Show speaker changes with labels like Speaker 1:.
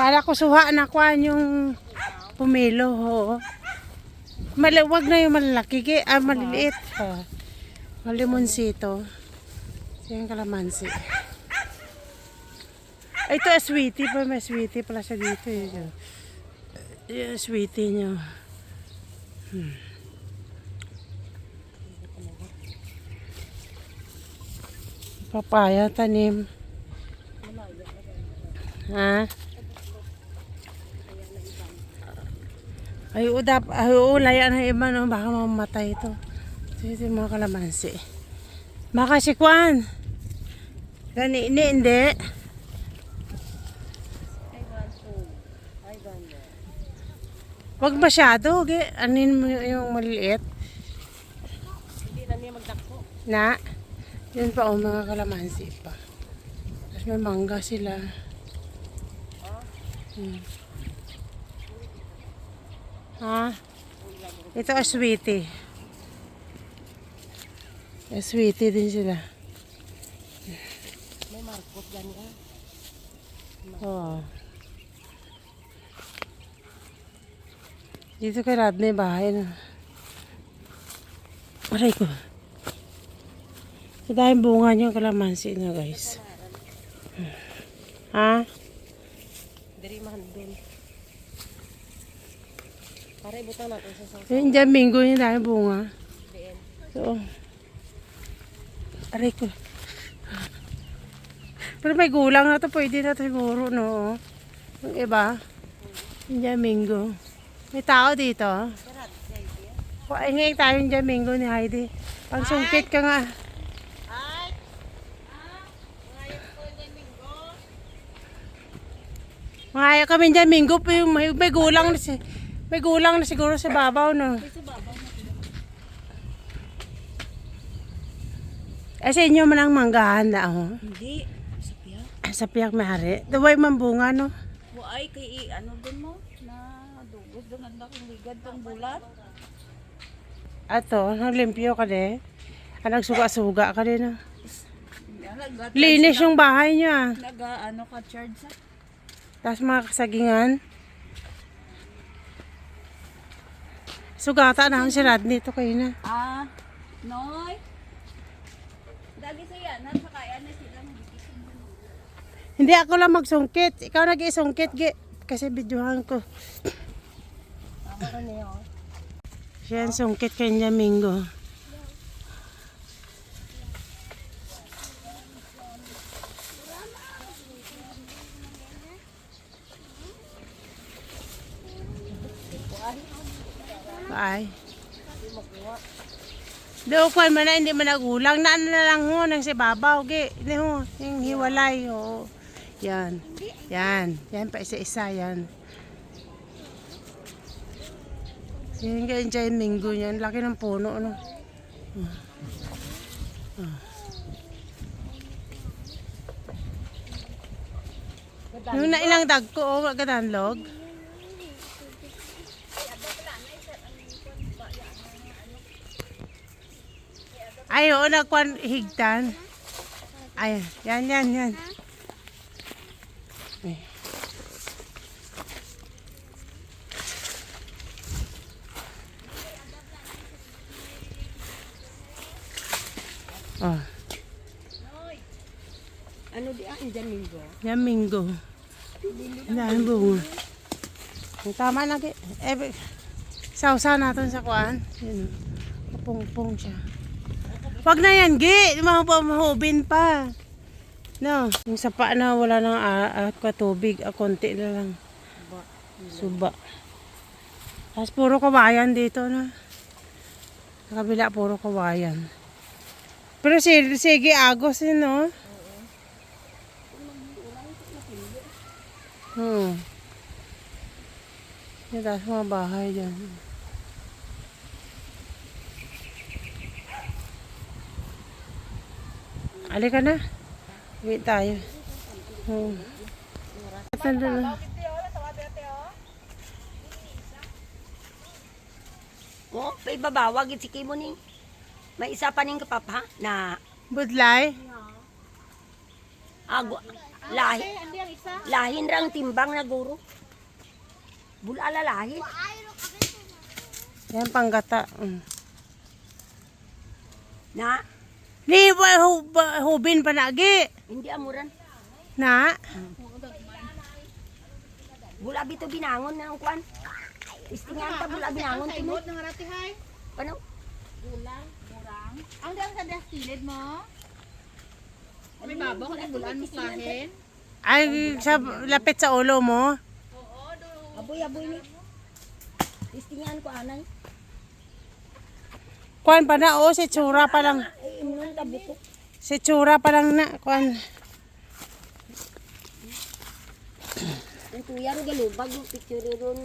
Speaker 1: Para ko suha na kwan yung pumilo. Oo. Maliwag na yung malalaki. Gi, ah, maliliit. Oh. Malimonsito. Yung kalamansi. Ito ah, sweetie pa. May sweetie pala siya dito. Yun. Yung sweetie niya. Hmm. Papaya tanim. Ha? Ay, udap, ay, ulayan ng iba, no? Baka mamatay ito. Ito, yung mga kalamansi. Baka si Kwan. Gani, hindi, hindi. Wag masyado, ge. Anin mo yung maliliit.
Speaker 2: Hindi na niya magdakpo.
Speaker 1: Na, yun pa, oh, mga kalamansi pa. Tapos may mangga sila. Hmm. Ha? Ito. Ay, sweetie din sila.
Speaker 2: May markot gani ah.
Speaker 1: Oo. Dito kay Radney bahay na. Aray ko. Dahil bunga niya kalamansi niya guys. Ha?
Speaker 2: Diri man dun. Para ibutan natin sa sauce.
Speaker 1: Yung dyan minggo niya dahil bunga. So, aray ko. Pero may gulang na to, pwede na to siguro, no? Yung iba, yung Jamingo. May tao dito.
Speaker 2: Sarap, say.
Speaker 1: Pahingi tayo yung Jamingo ni Heidi. Pang sungkit ka nga.
Speaker 2: Ay! Ngayon ko yung linggo.
Speaker 1: Maya kami Jamingo, pero may, may gulang si may gulang na siguro sa babaw, no?
Speaker 2: Sa babaw.
Speaker 1: Eh, sa inyo man ang manggahan na ako.
Speaker 2: Hindi. Sa piyak.
Speaker 1: Sa piyak may hari. Daway man bunga, no?
Speaker 2: Buay kay i- ano dun mo? Na dugos dun ang laking ligad tong bulan.
Speaker 1: Ato, naglimpyo ka de. Ah, nagsuga-suga ka din?
Speaker 2: Naga,
Speaker 1: Linis yung bahay niya.
Speaker 2: naga ano ka charge sa?
Speaker 1: Tapos mga kasagingan. Sugata na ako si Radney ito kayo na.
Speaker 2: Ah, noy. Dagi sa yan, nasa kaya na sila.
Speaker 1: Hindi ako lang magsungkit. Ikaw nag-isungkit, gi. Kasi videohan ko.
Speaker 2: Tama ka niya, oh.
Speaker 1: Siya ang sungkit kay Domingo. Bye. Do ko man na hindi man nagulang na na lang ho nang si babaw gi. Ni ho, yung hiwalay ho. Yan. Yan. Yan pa isa-isa yan. Yan yung enjoy minggo niyan. Laki ng puno, ano. Yung na ilang dag ko, oh, gadan log. Ay, oo, nagkwan higtan. Ay, yan, yan, yan. Ay. Oh,
Speaker 2: Ano di ah, ang Domingo?
Speaker 1: yan minggo. Yan bunga. Ang tama na ki. Eh, sausa natin sa kuan. Yun. oh. Kapungpong siya. Wag na yan, Gi. Mahubin pa. No. Yung sapa na wala nang at katubig. Ah, konti na lang. Suba. Tapos puro kawayan dito na. Sa kabila puro kawayan. Pero sige, sige agos yun, no? Hmm. Yung taas mga bahay dyan. Alika na. Wait tayo. Hmm. Tanda na.
Speaker 2: Oh, may babawag si Kimo ning. May isa pa ning kapapa na
Speaker 1: Budlay?
Speaker 3: Ago, lahi, lahin rang timbang na guro. Bulala lahi.
Speaker 1: Yan panggata. Mm.
Speaker 3: Na,
Speaker 1: Ni ba hu, ba- hubin pa nagi.
Speaker 3: hindi amuran.
Speaker 1: Na.
Speaker 3: Bula bito binangon na ang kwan. Istingan ta bula binangon timo.
Speaker 2: Nang rati hay.
Speaker 3: Ano?
Speaker 2: Bulang, murang. Ang dang sa dastilid mo? May babaw ko ng bulan mo kahin.
Speaker 1: Ay sa lapit sa ulo mo.
Speaker 3: Aboy aboy ni. Istingan ko anay.
Speaker 1: Kuan pa na oh, si tsura pa lang.
Speaker 3: Ay imnon ta buko.
Speaker 1: Si tsura pa lang na kuan.
Speaker 3: Ang tuya ro galubag yung picture ron.